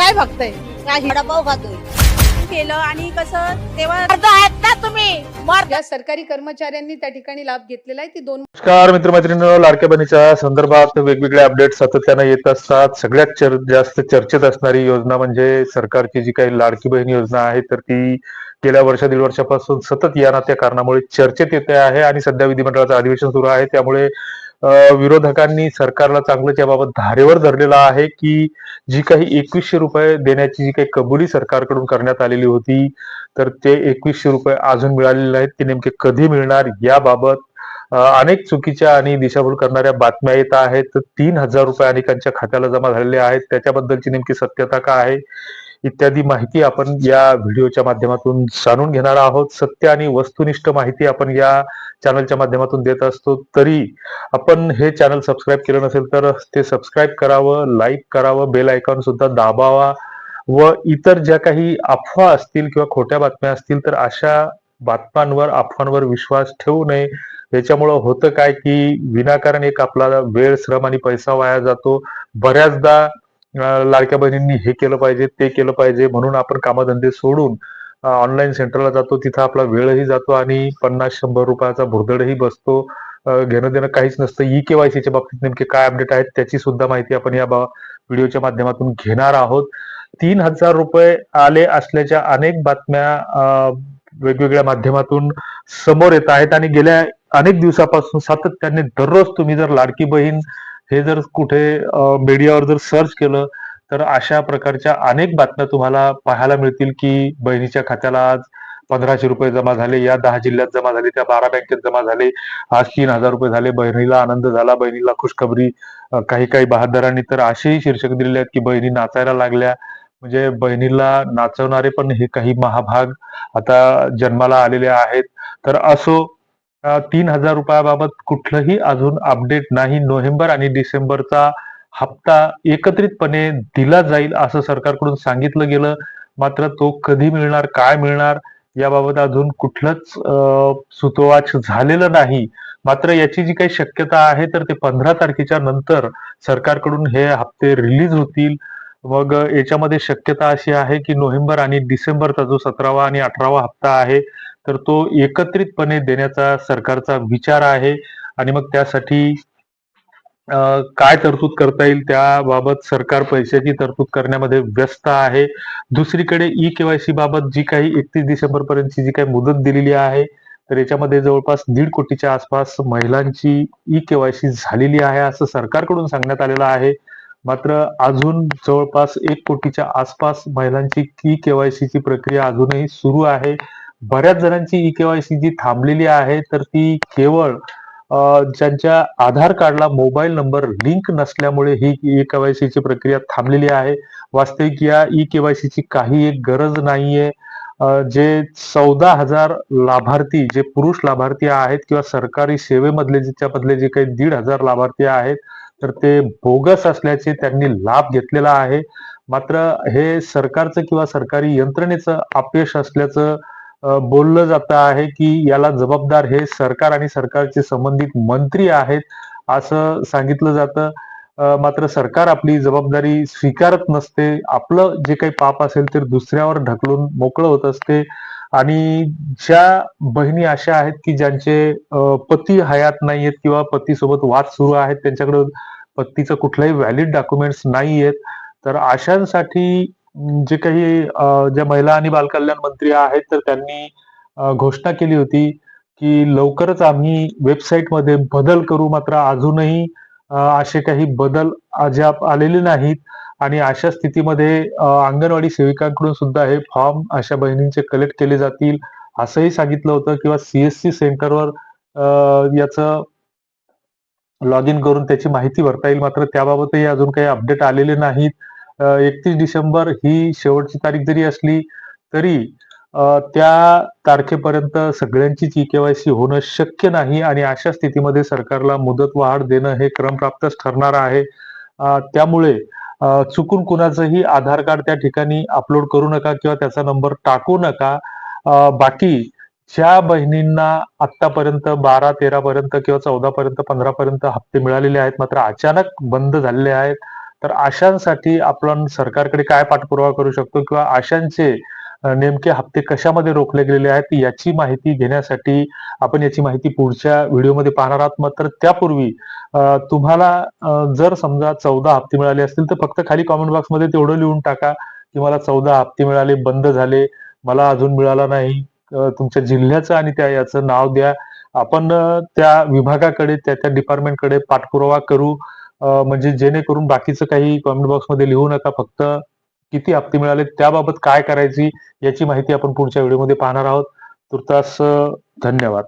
काय बघताय? काही वडापाव खातोय. केलं आणि कसं तेव्हा अर्ध आहेत ना तुम्ही? मर्द या सरकारी कर्मचाऱ्यांनी त्या ठिकाणी लाभ घेतलेला आहे. ती दोन नमस्कार मित्रमैत्रिणींनो लाडक्या बहिणीच्या संदर्भात वेगवेगळे अपडेट सातत्यानं येत असतात. सगळ्यात चर, जास्त चर्चेत असणारी योजना म्हणजे सरकारची जी काही लाडकी बहीण योजना आहे तर ती गेल्या वर्ष दीड वर्षापासून सतत या ना त्या कारणामुळे चर्चेत येते आहे आणि सध्या विधिमंडळाचं अधिवेशन सुरू आहे. त्यामुळे विरोधकांनी सरकारला चांगलंच याबाबत धारेवर धरलेलं आहे की जी काही एकवीसशे रुपये देण्याची जी काही कबुली सरकारकडून करण्यात आलेली होती तर ते एकवीसशे रुपये अजून मिळालेले नाहीत. ते नेमके कधी मिळणार याबाबत अनेक चुकीच्या आणि दिशाभूल करणाऱ्या बातम्या येत आहेत. तीन हजार रुपये अनेकांच्या खात्याला जमा झालेले आहेत. त्याच्याबद्दलची नेमकी सत्यता काय आहे? इत्यादी माहिती आपण या व्हिडिओच्या माध्यमातून जाणून घेणार आहोत. सत्य आणि वस्तुनिष्ठ माहिती आपण या चॅनलच्या माध्यमातून देत असतो. तरी आपण हे चॅनल सबस्क्राईब केलं नसेल तर ते सबस्क्राईब करावं लाईक करावं बेल आयकॉन सुद्धा दाबावा व इतर ज्या काही अफवा असतील किंवा खोट्या बातम्या असतील तर अशा बातम्यांवर अफवांवर विश्वास ठेवू नये. याच्यामुळं होतं काय की विनाकारण एक आपला वेळ श्रम आणि पैसा वाया जातो. बऱ्याचदा लाडक्या बहिणींनी हे केलं पाहिजे ते केलं पाहिजे म्हणून आपण कामधंदे सोडून ऑनलाईन सेंटरला जातो. तिथं आपला वेळही जातो आणि पन्नास शंभर रुपयाचा भुरदडही बसतो. घेणं देणं काहीच नसतं. ई केवायसीच्या बाबतीत नेमके काय अपडेट आहेत त्याची सुद्धा माहिती आपण या व्हिडिओच्या माध्यमातून घेणार आहोत. तीन हजार रुपये आले असल्याच्या अनेक बातम्या वेगवेगळ्या माध्यमातून समोर येत आहेत. आणि गेल्या अनेक दिवसापासून सातत्याने दररोज तुम्ही जर लाडकी बहीण हे जर कुठे मीडियावर जर सर्च केलं तर अशा प्रकारच्या अनेक बातम्या तुम्हाला पाहायला मिळतील की बहिणीच्या खात्याला आज पंधराशे रुपये जमा झाले या दहा जिल्ह्यात जमा झाले त्या बारा बँकेत जमा झाले आज तीन हजार रुपये झाले बहिणीला आनंद झाला बहिणीला खुशखबरी काही काही बहादरांनी तर असेही शीर्षक दिलेले आहेत की बहिणी नाचायला लागल्या. म्हणजे बहिणीला नाचवणारे पण हे काही महाभाग आता जन्माला आलेले आहेत. तर असो तीन हजार रुपयाबाबत कुठलंही अजून अपडेट नाही. नोव्हेंबर आणि डिसेंबरचा हप्ता एकत्रितपणे दिला जाईल असं सरकारकडून सांगितलं गेलं. मात्र तो कधी मिळणार काय मिळणार याबाबत अजून कुठलंच सुतोवाच झालेलं नाही. मात्र याची जी काही शक्यता आहे तर ते पंधरा तारखेच्या नंतर सरकारकडून हे हप्ते रिलीज होतील. मग याच्यामध्ये शक्यता अशी आहे की नोव्हेंबर आणि डिसेंबरचा जो सतरावा आणि अठरावा हप्ता आहे तर तो एकत्रितपणे देण्याचा सरकारचा विचार आहे. आणि मग त्यासाठी काय तरतूद करता येईल त्याबाबत सरकार पैशाची तरतूद करण्यामध्ये व्यस्त आहे. दुसरीकडे ई केवायसी बाबत जी काही एकतीस डिसेंबर पर्यंतची जी काही मुदत दिलेली आहे तर याच्यामध्ये जवळपास दीड कोटीच्या आसपास महिलांची ई केवायसी झालेली आहे असं सरकारकडून सांगण्यात आलेलं आहे. मात्र अजून जवळपास एक कोटीच्या आसपास महिलांची ई केवायसीची प्रक्रिया अजूनही सुरू आहे. बऱ्याच जणांची ई केवायसी जी थांबलेली आहे तर ती केवळ ज्यांच्या आधार कार्डला मोबाईल नंबर लिंक नसल्यामुळे ही ई केवायसीची प्रक्रिया थांबलेली आहे. वास्तविक या ई केवायसीची काही एक गरज नाहीये. जे चौदा हजार लाभार्थी जे पुरुष लाभार्थी आहेत किंवा सरकारी सेवेमधले ज्याच्यामधले जे काही दीड हजार लाभार्थी आहेत तर ते बोगस असल्याचे त्यांनी लाभ घेतलेला आहे. मात्र हे सरकारचं किंवा सरकारी यंत्रणेचं अपयश असल्याचं बोललं जातं आहे की याला जबाबदार हे सरकार आणि सरकारचे संबंधित मंत्री आहेत असं सांगितलं जातं. मात्र सरकार आपली जबाबदारी स्वीकारत नसते. आपलं जे काही पाप असेल ते दुसऱ्यावर ढकलून मोकळं होत असते. आणि ज्या बहिणी अशा आहेत की ज्यांचे पती हयात नाहीयेत किंवा पतीसोबत वाद सुरू आहेत त्यांच्याकडे पतीचं कुठलंही व्हॅलिड डॉक्युमेंट्स नाही आहेत तर अशांसाठी जे काही ज्या महिला आणि बालकल्याण मंत्री आहेत तर त्यांनी घोषणा केली होती की लवकरच आम्ही वेबसाईटमध्ये बदल करू. मात्र अजूनही असे काही बदल अद्याप आलेले नाहीत. आणि अशा स्थितीमध्ये अंगणवाडी सेविकांकडून सुद्धा हे फॉर्म अशा बहिणींचे कलेक्ट केले जातील असंही सांगितलं होतं. किंवा सीएससी सेंटरवर याच याचं लॉग इन करून त्याची माहिती भरता येईल. मात्र त्याबाबतही अजून काही अपडेट आलेले नाहीत. एकतीस डिसेंबर ही शेवटची तारीख जरी असली तरी त्या तारखेपर्यंत सगळ्यांचीच ई केवायसी होणं शक्य नाही आणि अशा स्थितीमध्ये सरकारला मुदत वाढ देणं हे क्रमप्राप्तच ठरणार आहे. त्यामुळे चुकून कुणाचंही आधार कार्ड त्या ठिकाणी अपलोड करू नका किंवा त्याचा नंबर टाकू नका. बाकी ज्या बहिणींना आतापर्यंत बारा तेरा पर्यंत किंवा चौदा पर्यंत पंधरा पर्यंत हप्ते मिळालेले आहेत मात्र अचानक बंद झालेले आहेत. तर आशांसाठी आपण सरकारकडे काय पाठपुरावा करू शकतो किंवा आशांचे नेमके हप्ते कशामध्ये रोखले गेलेले आहेत याची माहिती घेण्यासाठी आपण याची माहिती पुढच्या व्हिडिओमध्ये पाहणार आहात. मात्र त्यापूर्वी तुम्हाला जर समजा चौदा हप्ते मिळाले असतील तर फक्त खाली कॉमेंट बॉक्समध्ये तेवढं लिहून टाका की मला चौदा हप्ते मिळाले बंद झाले मला अजून मिळाला नाही तुमच्या जिल्ह्याचं आणि त्या याचं नाव द्या. आपण त्या विभागाकडे त्या त्या डिपार्टमेंटकडे पाठपुरावा करू. म्हणजे जेणेकरून बाकीचं काही कॉमेंट बॉक्समध्ये लिहू नका फक्त किती हप्ते मिळाले त्याबाबत काय करायची याची माहिती आपण पुढच्या व्हिडिओमध्ये पाहणार आहोत. तुर्तास धन्यवाद.